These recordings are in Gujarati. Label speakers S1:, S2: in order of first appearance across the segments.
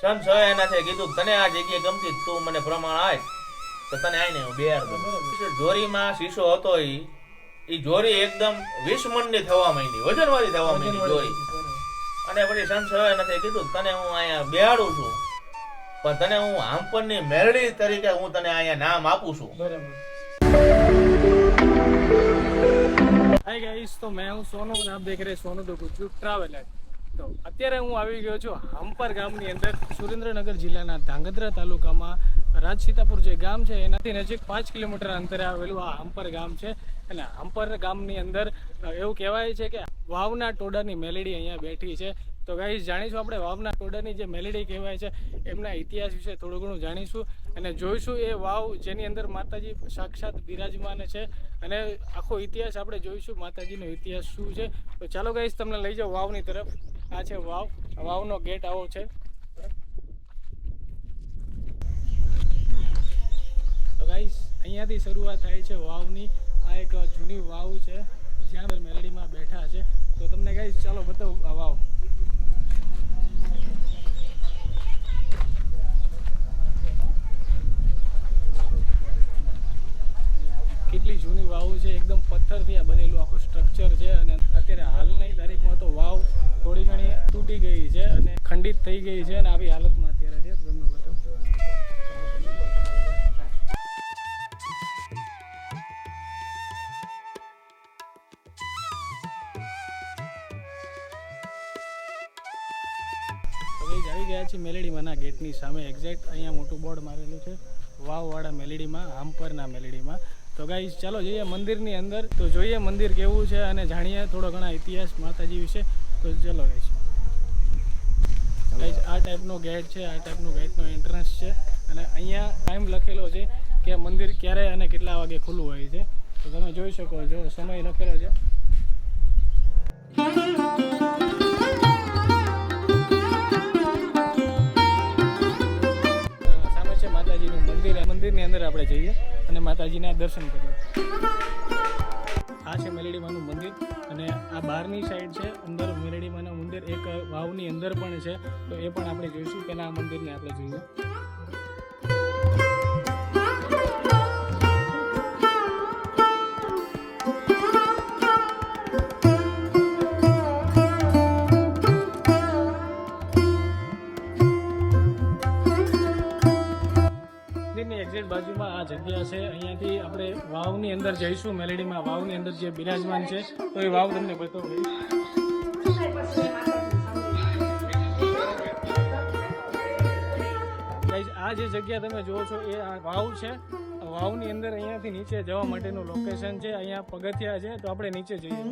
S1: સમ છો એનાથી કીધું તને આ જગ્યાએ ગમતી તું મને પ્રમાણ આય. તો તને આઈને હું બેર દઉં. જોરીમાં શીશો હતો ઈ. ઈ જોરી એકદમ વિષમણની થવા માંડી વજનવાળી થવા માંડી અને પછી સમ કીધું તને હું અહીંયા બેહાડું છું. પણ તને હું હામપણની મેળડી તરીકે હું તને અહીંયા નામ આપું છું.
S2: બરાબર. ગાઈસ તો હું સોનુ અને આપ દેખ રહે સોનુ તો ગુજુ ટ્રાવેલર તો અત્યારે હું આવી ગયો છું હંપર ગામની અંદર સુરેન્દ્રનગર જિલ્લાના ધાંગધ્રા તાલુકામાં રાજસીતાપુર જે ગામ છે, એનાથી નજીક પાંચ કિલોમીટર અંતરે આવેલું આ હંપર ગામ છે. અને હંપર ગામની અંદર એવું કહેવાય છે કે વાવના ટોડાની મેલેડી અહીંયા બેઠી છે. તો ગાઈસ, જાણીશું આપણે વાવના ટોડાની જે મેલેડી કહેવાય છે, એમના ઇતિહાસ વિશે થોડું ઘણું જાણીશું. અને જોઈશું એ વાવ જેની અંદર માતાજી સાક્ષાત બિરાજમાન છે. અને આખો ઇતિહાસ આપણે જોઈશું, માતાજીનો ઇતિહાસ શું છે. તો ચાલો ગાઈસ, તમને લઈ જાઓ વાવની તરફ. આ છે વાવ. વાવનો ગેટ આવો છે. તો ગાઈસ અહીંયાથી શરૂઆત થાય છે વાવની. આ એક જૂની વાવ છે, જ્યાં મેલડીમાં બેઠા છે. તો તમને ગાઈસ ચાલો બતાવું આ વાવ કેટલી જૂની વાવ છે એકદમ પથ્થરથી આ બનેલું આખું સ્ટ્રક્ચર છે અને અત્યારે હાલની તારીખમાં તો વાવ થોડી ઘણી તૂટી ગઈ છે અને થઈ ગઈ છે અને આવી હાલતમાં અત્યારે છે. તમને બધું આવી ગયા છે મેલેડીમાંના ગેટની સામે. એક્ઝેક્ટ અહીંયા મોટું બોર્ડ મારેલું છે. વાવવાળા મેલેડીમાં હામપરના મેલેડીમાં. તો ગાઈઝ ચાલો જઈએ મંદિરની અંદર. તો જોઈએ મંદિર કેવું છે અને જાણીએ થોડો ઘણા ઇતિહાસ માતાજી વિશે. તો ચલો ગાઈશ આ ટાઈપનો ગેટ છે, આ ટાઈપનો ગેટનો એન્ટ્રન્સ છે. અને અહીંયા ટાઈમ લખેલો છે કે મંદિર ક્યારે અને કેટલા વાગે ખુલ્લું હોય છે. તો તમે જોઈ શકો છો, સમય લખેલો છે. સામે છે માતાજીનું મંદિર. મંદિરની અંદર આપણે જઈએ અને માતાજીના દર્શન કરીએ. આ છે મેલેડીમાનું મંદિર અને આ બહારની સાઈડ છે, અંદર મેલેડીમાનું મંદિર, એક વાવની અંદર પણ છે, તો એ પણ આપણે જોઈશું પહેલાં આ મંદિરને આપણે જોઈએ. વાવની અંદર જઈશું. મેલેડીમાં વાવની અંદર જે બિરાજમાન છે, તો એ વાવ તમને બતાવું. આ જે જગ્યા તમે જુઓ છો, એ આ વાવ છે. વાવની અંદર અહીંયાથી નીચે જવા માટેનું લોકેશન છે. અહીંયા પગથિયા છે, તો આપણે નીચે જઈએ.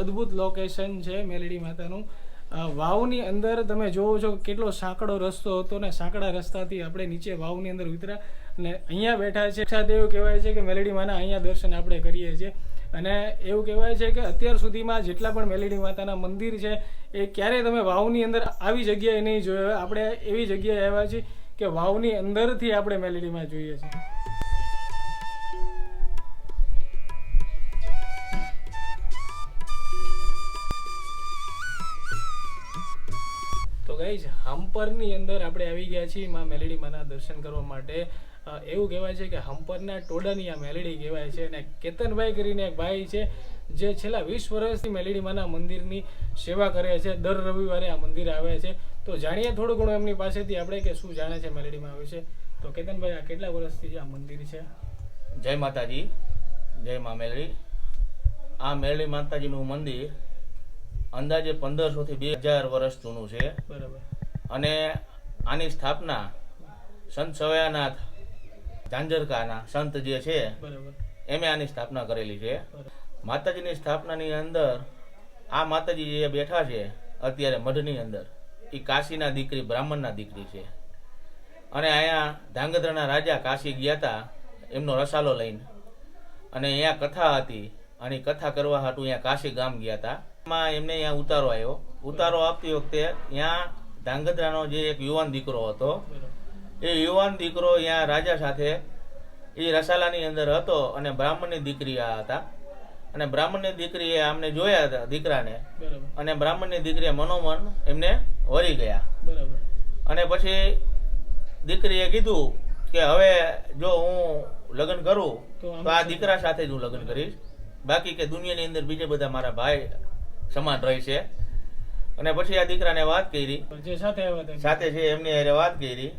S2: અદ્ભુત લોકેશન છે મેલેડી માતાનું. વાવની અંદર તમે જોવો છો કેટલો સાંકડો રસ્તો હતો ને સાંકડા રસ્તાથી આપણે નીચે વાવની અંદર ઉતર્યા અને અહીંયા બેઠા છે. સાથે એવું કહેવાય છે કે મેલેડી માના અહીંયા દર્શન આપણે કરીએ છીએ. અને એવું કહેવાય છે કે અત્યાર સુધીમાં જેટલા પણ મેલેડી માતાના મંદિર છે, એ ક્યારેય તમે વાવની અંદર આવી જગ્યાએ નહીં જોયો. આપણે એવી જગ્યાએ આવ્યા છીએ કે વાવની અંદરથી આપણે મેલેડીમાં જોઈએ છીએ. તો જ હમ્પરની અંદર આપણે આવી ગયા છીએ માં મેલેડી માના દર્શન કરવા માટે. એવું કહેવાય છે કે હમ્પરના ટોડાની આ મેલેડી કહેવાય છે અને કેતનભાઈ કરીને એક ભાઈ છે, જે છેલ્લા વીસ વર્ષથી મેલેડી માના મંદિરની સેવા કરે છે. દર રવિવારે આ મંદિર આવે છે. તો જાણીએ થોડું ઘણું એમની પાસેથી આપણે કે શું જાણે છે મેલેડીમાં વિશે તો કેતનભાઈ, આ કેટલા વર્ષથી જે આ મંદિર છે?
S1: જય માતાજી. જય મા મેલડી. આ મેલડી માતાજીનું મંદિર અંદાજે પંદરસો થી બે હજાર વર્ષ જૂનું છે.
S2: બરાબર.
S1: અને આની સ્થાપના સંત સવયાનાથ ઝાંઝરકાના સંત જે છે એમે આની સ્થાપના કરેલી છે. માતાજીની સ્થાપનાની અંદર આ માતાજી જે બેઠા છે અત્યારે મઢની અંદર એ કાશીના દીકરી બ્રાહ્મણના દીકરી છે. અને અહીંયા ધાંગધ્રાના રાજા કાશી ગયા હતા એમનો રસાલો લઈને. અને અહીંયા કથા હતી અને કથા કરવા હતું અહીંયા કાશી ગામ ગયા હતા એમાં એમને અહીંયા ઉતારો આવ્યો. ઉતારો આપતી વખતે ત્યાં ધાંગધ્રાનો જે એક યુવાન દીકરો હતો એ યુવાન દીકરો ત્યાં રાજા સાથે એ રસાલાની અંદર હતો અને બ્રાહ્મણની દીકરી આ હતા. અને બ્રાહ્મણની દીકરીએ આમને જોયા હતા દીકરાને. અને બ્રાહ્મણની દીકરીએ મનોમન એમને વળી ગયા. અને પછી દીકરીએ કીધું કે હવે જો હું લગ્ન કરું
S2: તો
S1: આ દીકરા સાથે જ હું લગ્ન કરીશ. બાકી કે દુનિયાની અંદર બીજા બધા મારા ભાઈ સમાન રહેશે અને પછી આ દીકરાને વાત કરી.
S2: જે સાથે
S1: સાથે છે એમની હારે વાત કરી.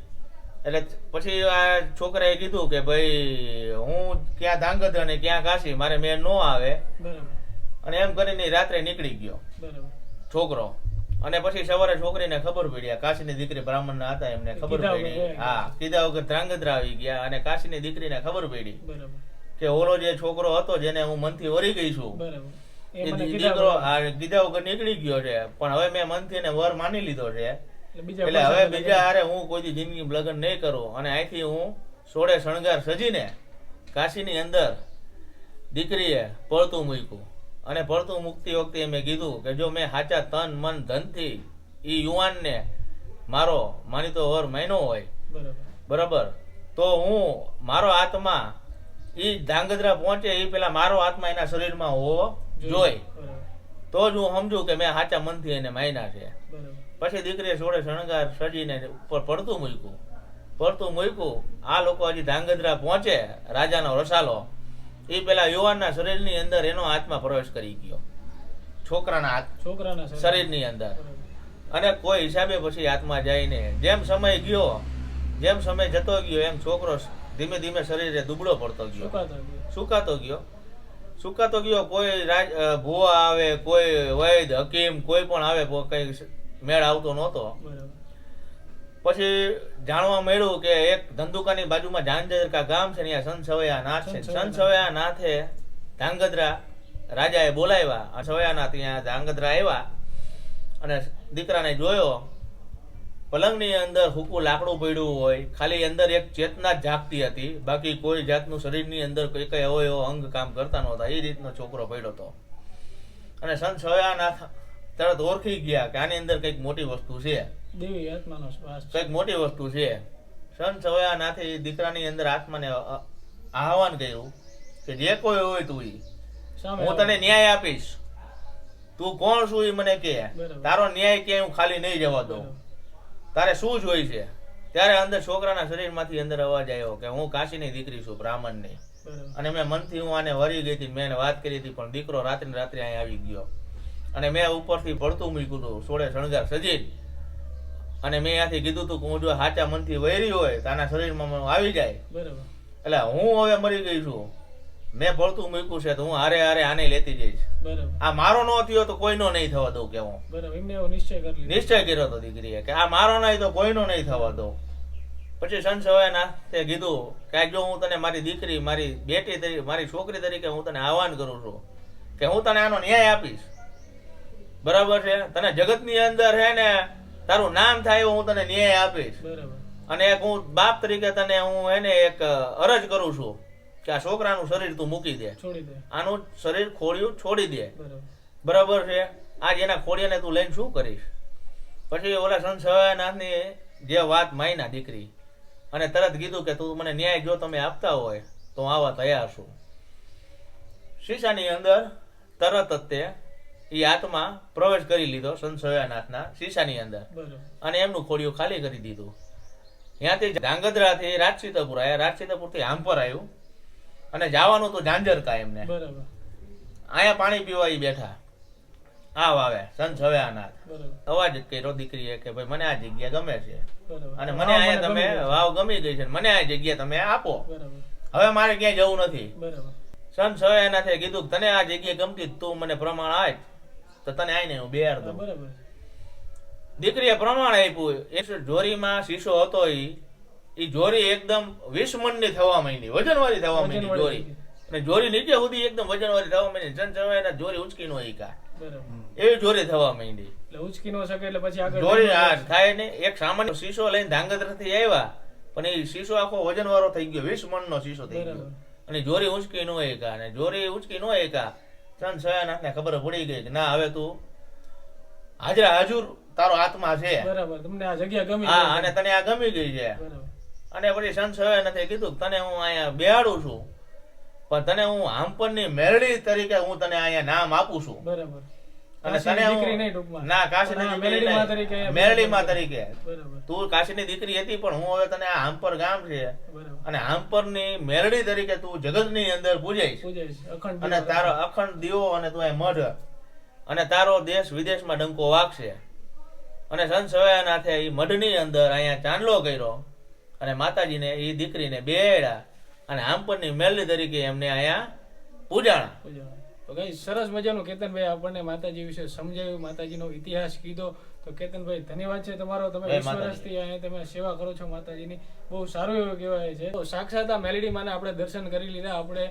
S1: એટલે પછી આ છોકરાએ કીધું કે ભાઈ હું ક્યાં ધાંગધ્રા અને ક્યાં કાશી મારે મેં ન આવે. અને એમ કરીને રાત્રે નીકળી ગયો. છોકરો. અને પછી સવારે છોકરીને ખબર પડી કાશીની દીકરી બ્રાહ્મણ ના હતા એમને ખબર પડી. હા કીધા વગર ધ્રાંગધ્રા આવી ગયા અને કાશીની દીકરીને ખબર પડી કે ઓલો જે છોકરો હતો જેને હું મનથી વરી ગઈ છું
S2: એ
S1: એ દીકરો આ કીધા વગર નીકળી ગયો છે. પણ હવે મેં મનથી એને વર માની લીધો છે.
S2: એટલે
S1: હવે બીજા આરે હું કોઈ જિંદગી લગ્ન નહીં કરું. અને અહીંથી હું સોળે શણગાર સજીને કાશીની અંદર દીકરીએ પડતું મૂક્યું. અને પડતું મૂકતી વખતે મેં કીધું કે જો મેં સાચા તન મન ધનથી ઈ યુવાનને મારો માનીતો વર માન્યો હોય
S2: બરાબર.
S1: તો હું મારો આત્મા ઈ ધાંગધ્રા પહોંચે એ પેલા મારો આત્મા એના શરીરમાં હોવો જોઈ તો જ હું સમજુ કે મેં સાચા મનથી એને માયના છે. પછી દીકરીએ સોળે શણગાર સજીને ઉપર પડતું મૂક્યું. પડતું મૂક્યું. આ લોકો હજી ધાંગધ્રા પહોંચે રાજાનો રસાલો. એ પેલા યુવાનના શરીરની અંદર એનો આત્મા પ્રવેશ કરી ગયો. છોકરાના હાથ
S2: છોકરાના
S1: શરીરની અંદર. અને કોઈ હિસાબે પછી આત્મા જઈને જેમ સમય ગયો જેમ સમય જતો ગયો એમ છોકરો ધીમે ધીમે શરીરે દુબળો પડતો ગયો.
S2: સુકાતો ગયા.
S1: સુકાતો ગયો? કયો કોઈ રાજ ભુવા આવે કોઈ વૈદ હકીમ કોઈ પણ આવે કઈ મેળ આવતો નહોતો. પછી જાણવા મળ્યું કે એક ધંધુકાની બાજુમાં જાંજરકા ગામ છે ત્યાં સંસવયા નાથ છે. સંસવયા નાથે. ધાંગધ્રા રાજાએ બોલાવ્યા. અને સવૈયાનાથ ત્યાં ધાંગધ્રા આવ્યા અને દીકરાને જોયો પલંગની અંદર હૂકું લાકડું પડ્યું હોય ખાલી અંદર એક ચેતના જાગતી હતી. બાકી કોઈ જાતનું શરીરની અંદર કઈ કઈ અવયવ અંગ કામ કરતા નહોતા. એ રીતનો છોકરો પડ્યો હતો અને સંત સવૈયાનાથ તરત ઓળખી ગયા કે આની અંદર કંઈક મોટી વસ્તુ છે.
S2: દેવી આત્માનો શ્વાસ.
S1: કંઈક મોટી વસ્તુ છે. સંત સયાનાથે દીકરાની અંદર આત્માને આહવાન કર્યું કે જે કોઈ હોય તું ઈ હું તને ન્યાય આપીશ. તું કોણ છું એ મને કે. તારો ન્યાય ક્યાંય હું ખાલી નહીં જવા દઉં. તારે શું જોઈ છે? ત્યારે અંદર છોકરાના શરીરમાંથી અંદર અવાજ આવ્યો કે હું કાશીની દીકરી છું બ્રાહ્મણની. અને મેં મનથી હું આને વરી ગઈ હતી મેં વાત કરી હતી પણ દીકરો રાત્રે રાત્રે અહીં આવી ગયો. અને મેં ઉપરથી પડતું મૂક્યું હતું સોળે શણગાર સજી અને મેં ત્યાંથી કીધું હતું કે હું જો સાચા મનથી વૈરી હોય તો આના શરીરમાં મને આવી જાય. એટલે હું હવે મરી ગઈ છું. મેં ભળતું મૂક્યું છે તો હું હારે હારે આને લેતી જઈશ. આ મારો ન થયો તો કોઈનો નહીં થવા દઉં કે હું
S2: નિશ્ચય
S1: કર્યો હતો દીકરીએ કે આ મારો નહીં તો કોઈનો નહીં થવા દઉં. પછી સંત સવાયનાથે કીધું કે જો હું તને મારી દીકરી મારી બેટી તરીકે મારી છોકરી તરીકે હું તને આહવાન કરું છું કે હું તને આનો ન્યાય આપીશ. બરાબર છે? તને જગતની અંદર છે ને તારું નામ થાય એવું હું તને ન્યાય આપીશ. અને એક હું બાપ તરીકે તને હું એને એક અરજ કરું છું કે આ છોકરાનું શરીર તું મૂકી દે.
S2: છોડી દે.
S1: આનું શરીર ખોળિયું છોડી દે.
S2: બરાબર.
S1: છે? આજ એના ખોળિયાને તું લઈને શું કરીશ? પછી ઓલા સંત સવાનાથની જે વાત માયના દીકરી અને તરત કીધું કે તું મને ન્યાય જો તમે આપતા હોય તો હું આવા તૈયાર છું. શીશાની અંદર તરત જ તે એ આત્મા પ્રવેશ કરી લીધો સંત સવાનાથના શીશાની અંદર. અને એમનું ખોડિયું ખાલી કરી દીધું. ત્યાંથી ધાંગધ્રાથી રાજસીતાપુર આવ્યા રાજસીતાપુરથી હાંપર આવ્યું. અને જવાનું તો ઝાંઝરકા એમને
S2: બરાબર.
S1: અહીંયા પાણી પીવા ઈ બેઠા. આવ આવે સંત સવયાનાથ.
S2: બરાબર.
S1: અવાજ કર્યો દીકરીએ કે ભાઈ મને આ જગ્યા ગમે છે. અને મને અહીંયા તમે વાવ ગમી ગઈ છે મને આ જગ્યા તમે આપો. હવે મારે ક્યાંય જવું નથી.
S2: સન
S1: સંત સવયાનાથે કીધું કે તને આ જગ્યા ગમતી તું મને પ્રમાણ આય તો તને આઈને હું
S2: બેહાર
S1: દઉં. દીકરીએ પ્રમાણ આપ્યું. એ જોરીમાં શીશો હતો ઈ. ઈ જોરી એકદમ વીસ મણની થવા માંડી વજનવાળી થવા માંડી જોરી. અને જોરી નીચે સુધી એકદમ વજનવાળી થવા માંડી સંત સવયાનાથ જોરી ઉચકી નો ઈકા એવી જોરી થવા માંડી.
S2: એટલે ઉચકી નો શકે એટલે પછી આગળ
S1: જોરી હા થાય? ને એક સામાન્ય શીશો લઈને ધાંગધ્રાથી આવ્યા પણ એ શીશો આખો વજનવાળો થઈ ગયો વીસ મણનો શીશો થઈ ગયો. અને જોરી ઉંચકી નો એકા અને જોરી ઉંચકી નો એકા સંત સયાનાથને ખબર પડી ગઈ કે ના હવે તું હાજરા હાજુર તારો આત્મા છે.
S2: બરાબર. તમને આ જગ્યા ગમી
S1: હા અને તને આ ગમી ગઈ છે.
S2: બરાબર.
S1: અને પછી નથી કીધું તને હું અહીંયા બેહાડું છું. પણ તને હું હામપરની મેરડી તરીકે હું તને અહીંયા નામ આપું છું.
S2: બરાબર.
S1: અને તને હું ના કાશીની.
S2: તરીકે
S1: તરીકે. તું કાશીની દીકરી હતી પણ હું હવે તને આ હામપર ગામ છે.
S2: બરાબર.
S1: અને હામપરની મેરડી તરીકે તું જગતની અંદર પૂજાઈશ. અને તારો અખંડ દીવો અને તું મઢ. અને તારો દેશ વિદેશમાં ડંકો વાગશે. અને સંત સવાયાનાથે એ મઢની અંદર અહીંયા ચાંદલો કર્યો. અને માતાજીને એ દીકરીને બેડા અને આમપરની મેલડી તરીકે એમને અહીંયા પૂજાણા
S2: તો કઈ સરસ મજાનું કેતનભાઈ આપણને માતાજી વિશે સમજાવ્યું માતાજીનો ઇતિહાસ કીધો. તો કેતનભાઈ ધન્યવાદ છે તમારો. તમે વીસ વર્ષથી અહીંયા તમે સેવા કરો છો માતાજીની. બહુ સારું એવું કહેવાય છે. તો સાક્ષાત આ મેલેડી માને આપણે દર્શન કરી લીધા આપણે.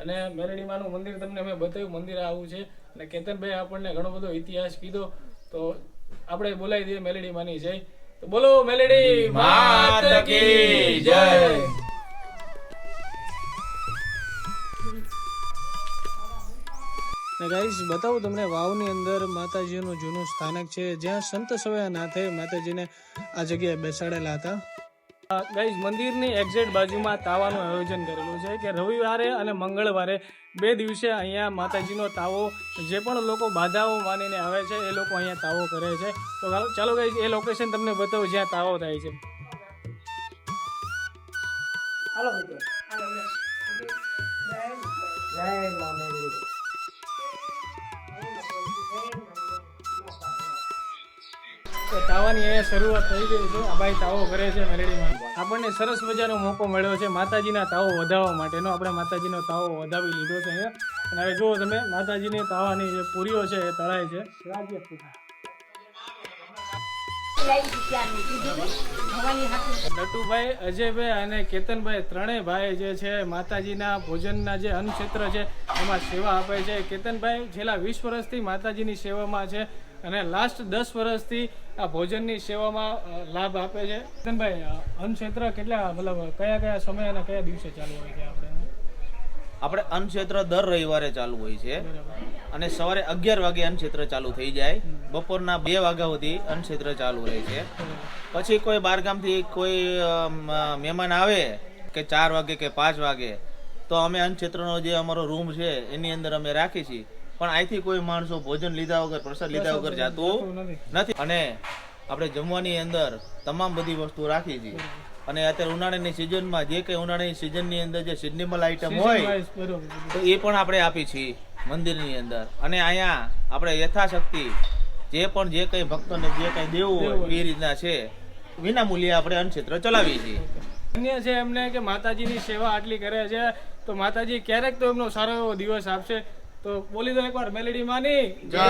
S2: અને મેલેડી માનું મંદિર તમને મેં બતાવ્યું મંદિર આવું છે. અને કેતનભાઈ આપણને ઘણો બધો ઇતિહાસ કીધો. તો આપણે બોલાવી દઈએ મેલેડી માની જય. બોલો મેલેડી માત કી જય. ને ગાઈસ બતાવું તમને વાવની અંદર માતાજીનું જૂનું સ્થાનક છે. જ્યાં સંત સવયાનાથે માતાજીને આ જગ્યાએ બેસાડેલા હતા. ગાઈસ મંદિરની એક્ઝેક્ટ બાજુમાં તાવાનું આયોજન કરેલું છે કે રવિવારે અને મંગળવારે બે દિવસે અહીંયા માતાજીનો તાવો જે પણ લોકો બાધાઓ માનીને આવે છે એ લોકો અહીંયા તાવો કરે છે. તો ચાલો- ચાલો ગાઈસ એ લોકેશન તમને બતાવું જ્યાં તાવો થાય છે. હાલો મિત્રો. તાવાની અહીંયા શરૂઆત થઈ ગઈ છે. આ ભાઈ તાવો કરે છે મેલેડીમાં આપણને સરસ મજાનો મોકો મળ્યો છે માતાજીના તાવો વધાવવા માટેનો. આપણે માતાજીનો તાવો વધાવી લીધો છે અહીંયા. અને હવે જુઓ તમે, માતાજીની તાવાની જે પૂરીઓ છે એ તળાય છે. રાજ્ય પૂરી. નટુભાઈ અજયભાઈ અને કેતનભાઈ ત્રણેય ભાઈ જે છે માતાજીના ભોજનના જે અન્ન ક્ષેત્ર છે, એમાં સેવા આપે છે. કેતનભાઈ, છેલ્લા વીસ વર્ષથી માતાજીની સેવામાં છે. અને લાસ્ટ દસ વર્ષથી આ ભોજનની સેવામાં લાભ આપે છે. કેતનભાઈ અ, અન્ન ક્ષેત્ર કેટલા મતલબ કયા કયા સમય અને કયા દિવસે ચાલુ હોય છે આપણે?
S1: આપણે અન્નક્ષેત્ર દર રવિવારે ચાલુ હોય છે. અને સવારે અગિયાર વાગે અન્નક્ષેત્ર ચાલુ થઈ જાય. બપોરના બે વાગ્યા સુધી અન્નક્ષેત્ર ચાલુ રહે છે. પછી કોઈ બારગામથી કોઈ મહેમાન આવે કે ચાર વાગે કે પાંચ વાગે તો અમે અન્નક્ષેત્રનો જે અમારો રૂમ છે એની અંદર અમે રાખીએ છીએ. પણ અહીંથી કોઈ માણસો ભોજન લીધા વગર પ્રસાદ લીધા વગર જાતું
S2: નથી.
S1: અને આપણે જમવાની અંદર તમામ બધી વસ્તુ રાખી છે અને અત્યારે ઉનાળાની સિઝનમાં જે કંઈ ઉનાળાની સિઝનની અંદર જે સિઝનેબલ આઈટમ હોય તો એ પણ આપણે આપી છીએ મંદિરની અંદર. અને અહીંયા આપણે યથાશક્તિ જે પણ જે કંઈ ભક્તોને જે કંઈ દેવું હોય એ રીતના છે. વિના મૂલ્યે આપણે અન્નક્ષેત્ર ચલાવીએ છીએ.
S2: અન્ય છે એમને કે માતાજીની સેવા આટલી કરે છે તો માતાજી ક્યારેક તો એમનો સારો એવો દિવસ આપશે? તો બોલી દો એકવાર મેલેડી માની.
S1: જય.